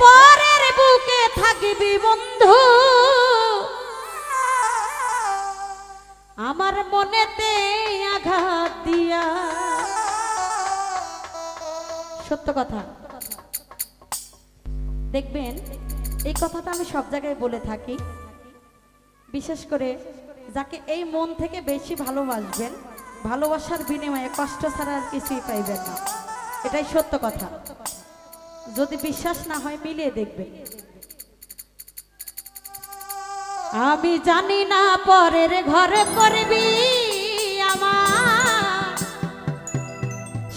পরের বুকে থাকিবি বন্ধু। আমার মনেতে আঘাত দিয়া। সত্য কথা। দেখবেন, এই কথাটা আমি সব জায়গায় বলে থাকি। বিশেষ করে যাকে এই মন থেকে বেশি ভালোবাসবেন, ভালোবাসার বিনিময়ে কষ্ট ছাড়া আর কিছুই পাইবেন না। এটাই সত্য কথা। যদি বিশ্বাস না হয়, মিলিয়ে দেখবেন আমি জানি না পরের ঘরে করবি আমার।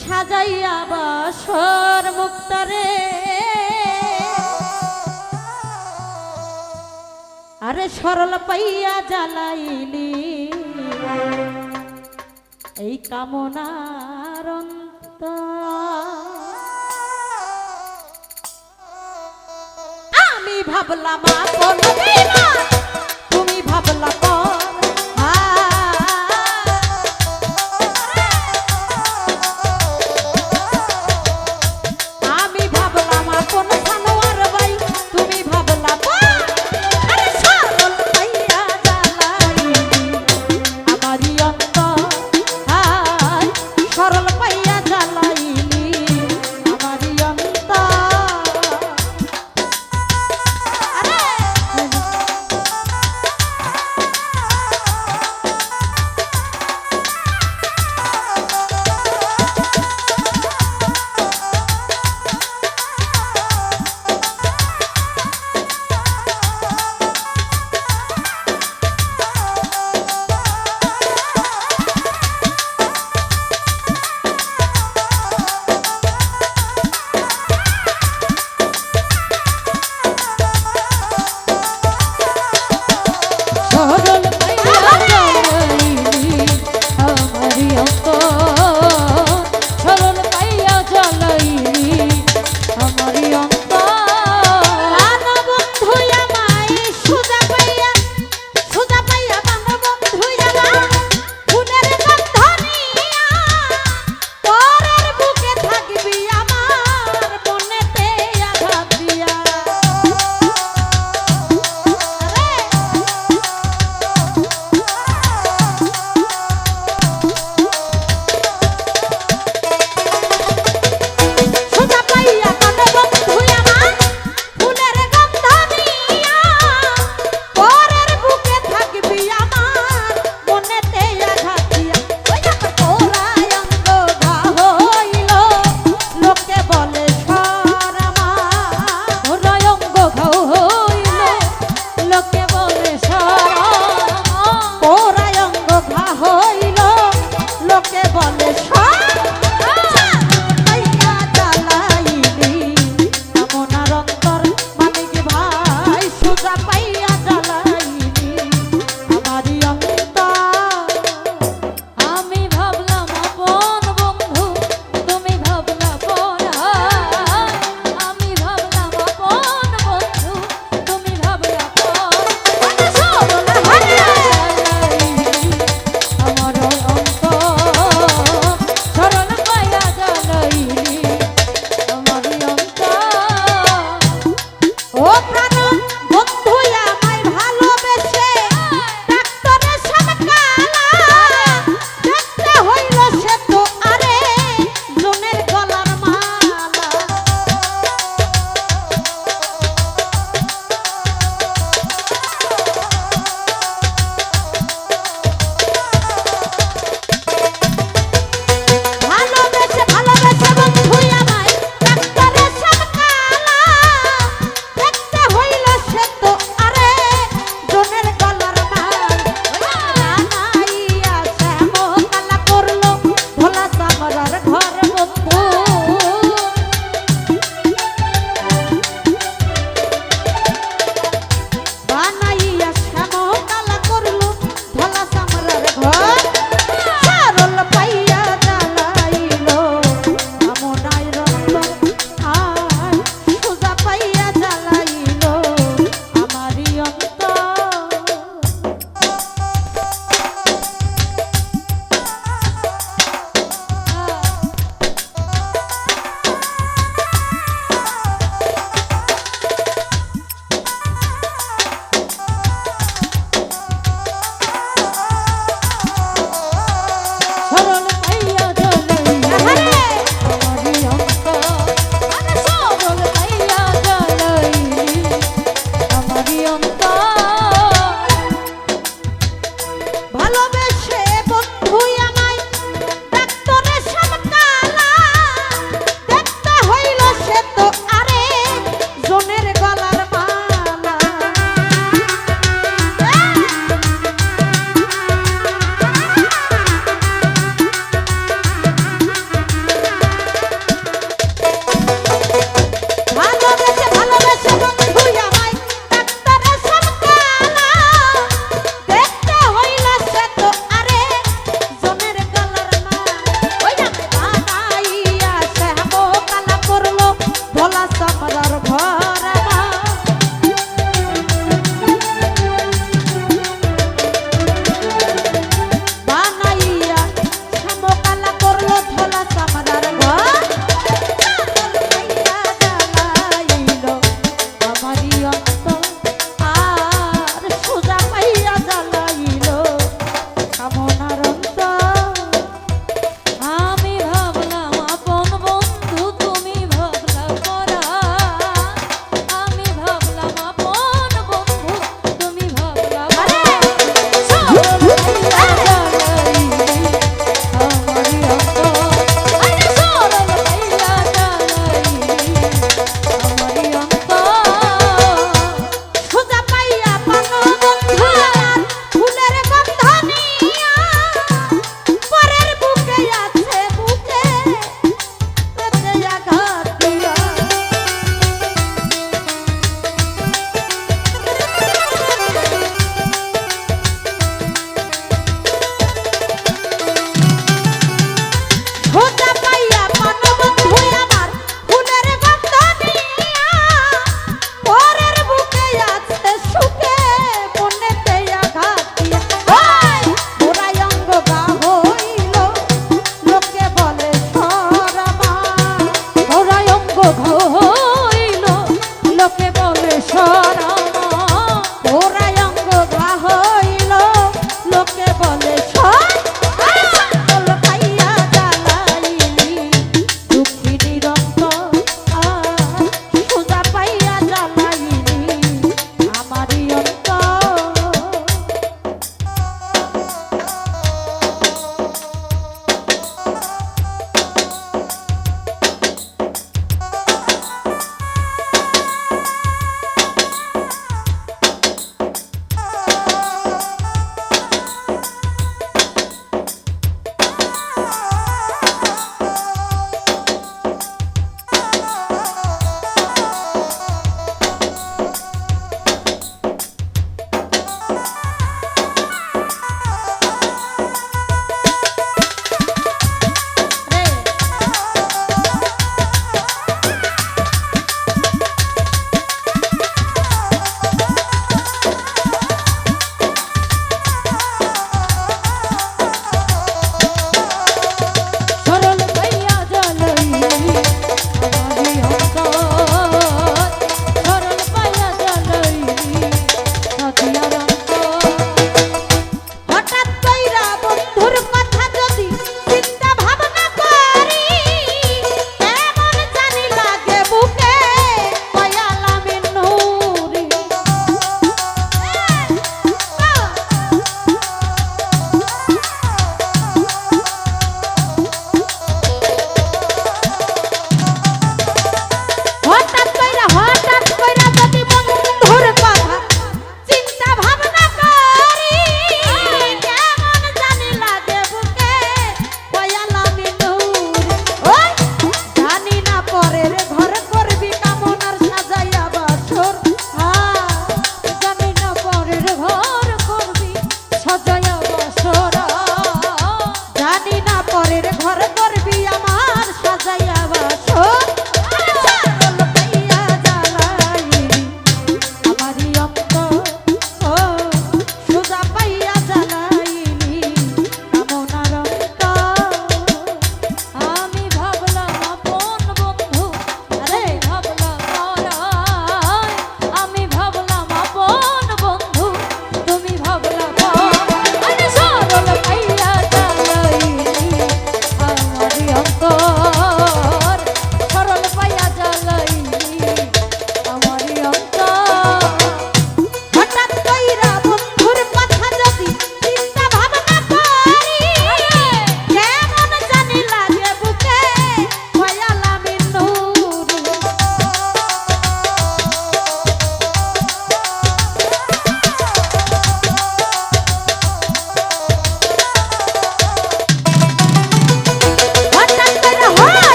সাজাইয়া বাসর মুক্তরে। আরে সরল পাইয়া জ্বালাইলি। এই কামনার আপন বিমান, তুমি ভাবলা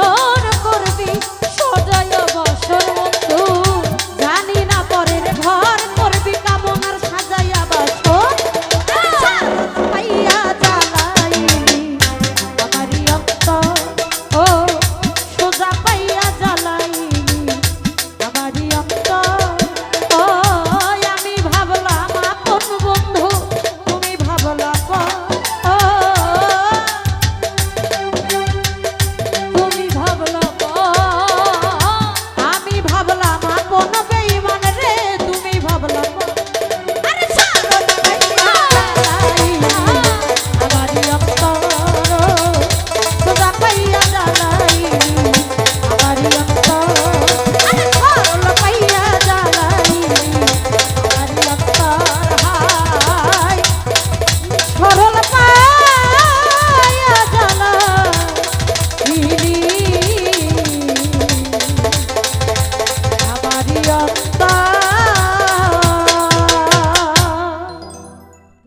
oh.